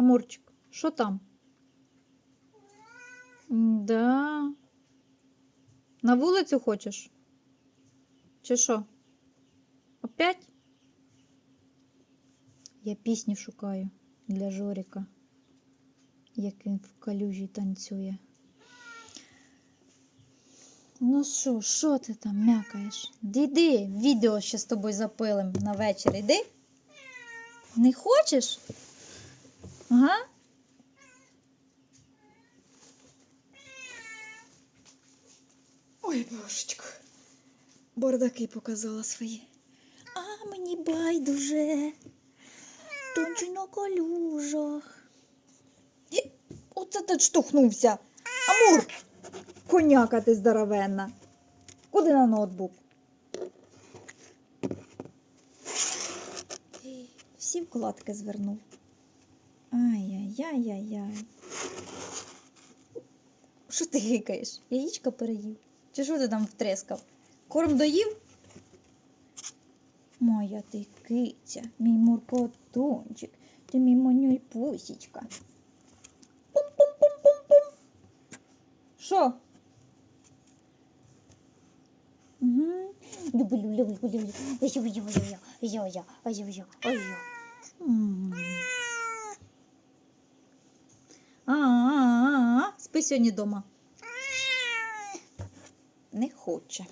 Амурчик, що там? Да. На вулицю хочеш? Чи що? Опять? Я пісню шукаю для Жоріка, як він в калюжі танцює. Ну що, що ти там м'якаєш? Іди, відео ще з тобою запилим на вечір. Іди. Не хочеш? Ага. Ой, божечко. Бардаки показала свої. А мені байдуже. Тонче на калюжах. Гі, Оце ти штовхнувся. Амур! Коняка ти здоровенна. Куди на ноутбук? Всі вкладки звернув. Ай-яй-яй-яй-яй. Що ти гикаєш? Яєчка переїв? Чи що ти там втрескав? Корм доїв? Моя ти киця, мій муркотунчик, ти мій манюй пусічка. Пум-пум-пум-пум-пум. Що? Угу. Люблю, люблю, люблю. Ой, Спи сьогодні вдома. Не хоче.